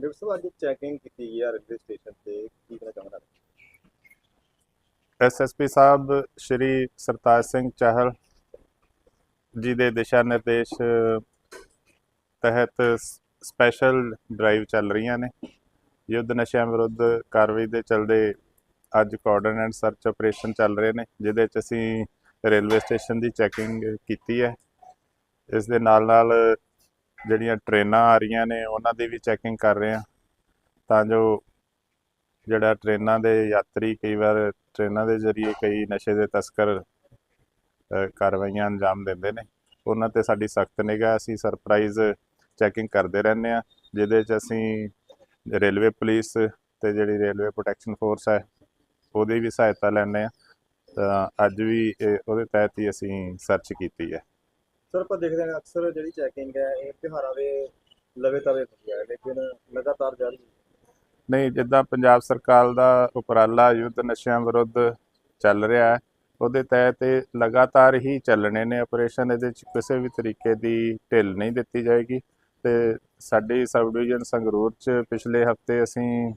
Deputy ਸਾਹਿਬ, ਅੱਜ checking ਕੀਤੀ ਗਈ ਹੈ ਰੇਲਵੇ ਸਟੇਸ਼ਨ ਤੇ, ਕੀ ਕਹਿਣਾ ਚਾਹੁੰਦਾ ਐਸਐਸਪੀ ਸਾਹਿਬ, ਸ਼੍ਰੀ ਸਰਤਾਜ ਸਿੰਘ ਚਾਹਲ ਜੀ ਦੇ ਦਿਸ਼ਾ ਨਿਰਦੇਸ਼ ਤਹਿਤ ਸਪੈਸ਼ਲ ਡਰਾਈਵ ਚੱਲ ਰਹੀਆਂ ਨੇ। ਯੁੱਧ ਨਸ਼ਿਆਂ ਵਿਰੁੱਧ ਕਾਰਵਾਈ ਦੇ ਚਲਦੇ ਅੱਜ ਕੋਆਰਡੀਨੇਟ ਸਰਚ ਆਪਰੇਸ਼ਨ ਚੱਲ ਰਹੇ ਨੇ, ਜਿਹਦੇ 'ਚ ਅਸੀਂ ਰੇਲਵੇ ਸਟੇਸ਼ਨ ਦੀ ਚੈਕਿੰਗ ਕੀਤੀ ਹੈ। ਇਸ ਦੇ ਨਾਲ ਨਾਲ ਜਿਹੜੀਆਂ ਟ੍ਰੇਨਾਂ ਆ ਰਹੀਆਂ ਨੇ, ਉਹਨਾਂ ਦੀ ਵੀ ਚੈਕਿੰਗ ਕਰ ਰਹੇ ਹਾਂ। ਤਾਂ ਜੋ ਜਿਹੜਾ ਟ੍ਰੇਨਾਂ ਦੇ ਯਾਤਰੀ ਕਈ ਵਾਰ ਟ੍ਰੇਨਾਂ ਦੇ ਜ਼ਰੀਏ ਕਈ ਨਸ਼ੇ ਦੇ ਤਸਕਰ ਕਾਰਵਾਈਆਂ ਅੰਜਾਮ ਦਿੰਦੇ ਨੇ। ਉਹਨਾਂ ਤੇ ਸਾਡੀ ਸਖਤ ਨਿਗਾਹ, ਅਸੀਂ ਸਰਪ੍ਰਾਈਜ਼ ਚੈਕਿੰਗ ਕਰਦੇ ਰਹਿੰਦੇ ਆ ਜਿਹਦੇ 'ਚ ਅਸੀਂ ਰੇਲਵੇ ਪੁਲਿਸ ਤੇ ਜਿਹੜੀ ਰੇਲਵੇ ਪ੍ਰੋਟੈਕਸ਼ਨ ਫੋਰਸ ਹੈ, ਉਹਦੀ ਵੀ ਸਹਾਇਤਾ ਲੈਂਦੇ ਆ ਤਾਂ ਅੱਜ ਵੀ ਇਹ- ਉਹਦੇ ਤਹਿਤ ਹੀ ਅਸੀਂ ਸਰਚ ਕੀਤੀ ਹੈ। ਸਰ ਆਪਾਂ ਦੇਖਦੇ ਹਾਂ, ਅਕਸਰ ਜਿਹੜੀ ਚੈਕਿੰਗ ਹੈ, ਇਹ ਤਿਉਹਾਰਾਂ ਦੇ ਲਵੇ ਤਵੇ ਹੁੰਦੀ ਹੈ, ਲੇਕਿਨ ਲਗਾਤਾਰ ਜਾਰੀ ਨਹੀਂ, ਜਿੱਦਾਂ ਪੰਜਾਬ ਸਰਕਾਰ ਦਾ ਉਪਰਾਲਾ ਯੁੱਧ ਨਸ਼ਿਆਂ ਵਿਰੁੱਧ ਚੱਲ ਰਿਹਾ ਹੈ, ਉਹਦੇ ਤਹਿਤ ਇਹ ਲਗਾਤਾਰ ਹੀ ਚੱਲਣੇ ਨੇ ਆਪਰੇਸ਼ਨ ਇਹਦੇ ਚ ਕਿਸੇ ਵੀ ਤਰੀਕੇ ਦੀ ਢਿੱਲ ਨਹੀਂ ਦਿੱਤੀ ਜਾਏਗੀ। ਤੇ ਸਾਡੀ ਸਬ ਡਿਵੀਜ਼ਨ ਸੰਗਰੂਰ ਚ ਪਿਛਲੇ ਹਫ਼ਤੇ ਅਸੀਂ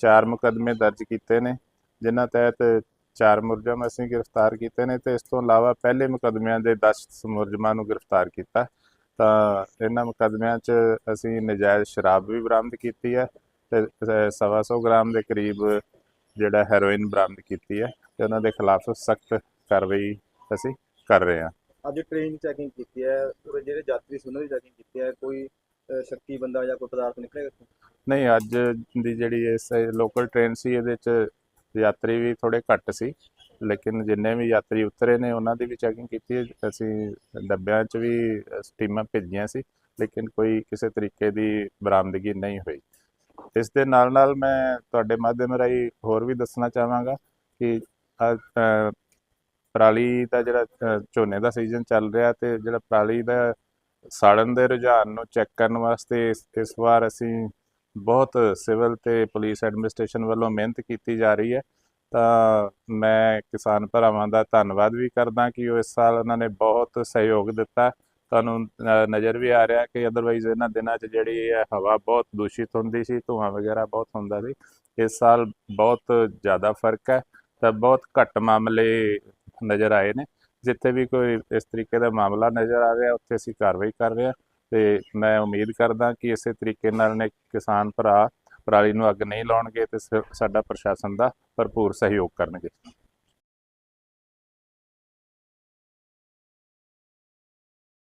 ਚਾਰ ਮੁਕੱਦਮੇ ਦਰਜ ਕੀਤੇ ਨੇ, ਜਿਨ੍ਹਾਂ ਤਹਿਤ ਚਾਰ ਮੁਲਜ਼ਮ ਅਸੀਂ ਗ੍ਰਿਫਤਾਰ ਕੀਤੇ ਨੇ ਤੇ ਇਸ ਤੋਂ ਇਲਾਵਾ ਪਹਿਲੇ ਮੁਕੱਦਮਿਆਂ ਦੇ 10 ਮੁਲਜ਼ਮਾਂ ਨੂੰ ਗ੍ਰਿਫਤਾਰ ਕੀਤਾ ਤਾਂ ਇਹਨਾਂ ਮੁਕੱਦਮਿਆਂ 'ਚ ਅਸੀਂ ਨਜਾਇਜ਼ ਸ਼ਰਾਬ ਵੀ ਬਰਾਮਦ ਕੀਤੀ ਹੈ ਤੇ ਅ, ਸਵਾ ਸੌ ਗ੍ਰਾਮ ਦੇ ਕਰੀਬ ਜਿਹੜਾ ਹੈਰੋਇਨ ਬਰਾਮਦ ਕੀਤੀ ਹੈ ਤੇ ਉਹਨਾਂ ਦੇ ਖਿਲਾਫ ਸਖਤ ਕਾਰਵਾਈ ਅਸੀਂ ਕਰ ਰਹੇ ਹਾਂ ਅੱਜ ਟ੍ਰੇਨ ਚੈਕਿੰਗ ਕੀਤੀ ਹੈ ਪੂਰੇ ਜਿਹੜੇ ਯਾਤਰੀ ਸੀ ਉਹਨਾਂ ਦੀ ਚੈਕਿੰਗ ਕੀਤੀ ਹੈ ਕੋਈ ਸ਼ੱਕੀ ਬੰਦਾ ਜਾਂ ਕੋਈ ਪਦਾਰਥ ਨਿਕਲੇਗਾ? ਨਹੀਂ ਅੱਜ ਦੀ ਜਿਹੜੀ ਇਸ ਲੋਕਲ ਟ੍ਰੇਨ ਸੀ ਇਹਦੇ 'ਚ ਯਾਤਰੀ ਵੀ ਥੋੜੇ ਘੱਟ ਸੀ ਲੇਕਿਨ ਜਿੰਨੇ ਵੀ ਯਾਤਰੀ ਉਤਰੇ ਨੇ ਉਹਨਾਂ ਦੀ ਵੀ ਚੈਕਿੰਗ ਕੀਤੀ ਅਸੀਂ ਡੱਬਿਆਂ 'ਚ ਵੀ ਅ, ਟੀਮਾਂ ਭੇਜੀਆਂ ਸੀ ਲੇਕਿਨ ਕੋਈ ਕਿਸੇ ਤਰੀਕੇ ਦੀ ਬਰਾਮਦਗੀ ਨਹੀਂ ਹੋਈ। ਇਸ ਦੇ ਨਾਲ ਨਾਲ ਮੈਂ ਤੁਹਾਡੇ ਮਾਧਿਅਮ ਰਾਹੀਂ ਹੋਰ ਵੀ ਦੱਸਣਾ ਚਾਹਾਂਗਾ ਕਿ ਪਰਾਲੀ ਦਾ ਜਿਹੜਾ ਝੋਨੇ ਦਾ ਸੀਜ਼ਨ ਚੱਲ ਰਿਹਾ ਤੇ ਜਿਹੜਾ ਪਰਾਲੀ ਦਾ ਸਾੜਨ ਦੇ ਰੁਝਾਨ ਨੂੰ ਚੈੱਕ ਕਰਨ ਵਾਸਤੇ ਇਸ ਇਸ ਵਾਰ ਅਸੀਂ ਬਹੁਤ ਸਿਵਲ ਤੇ ਪੁਲਿਸ ਐਡਮਿਨਿਸਟ੍ਰੇਸ਼ਨ ਵੱਲੋਂ ਮਿਹਨਤ ਕੀਤੀ ਜਾ ਰਹੀ ਹੈ। ਤਾਂ ਮੈਂ ਕਿਸਾਨ ਭਰਾਵਾਂ ਦਾ ਧੰਨਵਾਦ ਵੀ ਕਰਦਾ ਕਿ ਉਹ ਇਸ ਸਾਲ ਉਹਨਾਂ ਨੇ ਬਹੁਤ ਸਹਿਯੋਗ ਦਿੱਤਾ। ਤੁਹਾਨੂੰ ਨਜ਼ਰ ਵੀ ਆ ਰਿਹਾ ਕਿ ਅਦਰਵਾਈਜ਼ ਇਹਨਾਂ ਦਿਨਾਂ 'ਚ ਜਿਹੜੀ ਹੈ ਹਵਾ ਬਹੁਤ ਦੂਸ਼ਿਤ ਹੁੰਦੀ ਸੀ, ਧੂਆਂ ਵਗੈਰਾ ਬਹੁਤ ਹੁੰਦਾ ਸੀ। ਇਸ ਸਾਲ ਬਹੁਤ ਜ਼ਿਆਦਾ ਫ਼ਰਕ ਹੈ। ਤਾਂ ਬਹੁਤ ਘੱਟ ਮਾਮਲੇ ਨਜ਼ਰ ਆਏ ਨੇ। ਜਿੱਥੇ ਵੀ ਕੋਈ ਇਸ ਤਰੀਕੇ ਦਾ ਮਾਮਲਾ ਨਜ਼ਰ ਆ ਰਿਹਾ, ਉੱਥੇ ਅਸੀਂ ਕਾਰਵਾਈ ਕਰ ਰਹੇ ਹਾਂ। ਤੇ ਮੈਂ ਉਮੀਦ ਕਰਦਾ ਕਿ ਇਸੇ ਤਰੀਕੇ ਨਾਲ ਨੇ ਕਿਸਾਨ ਭਰਾ ਪਰਾਲੀ ਨੂੰ ਅੱਗ ਨਹੀਂ ਲਾਉਣਗੇ ਤੇ ਸ- ਸਾਡਾ ਪ੍ਰਸ਼ਾਸਨ ਦਾ ਭਰਪੂਰ ਸਹਿਯੋਗ ਕਰਨਗੇ।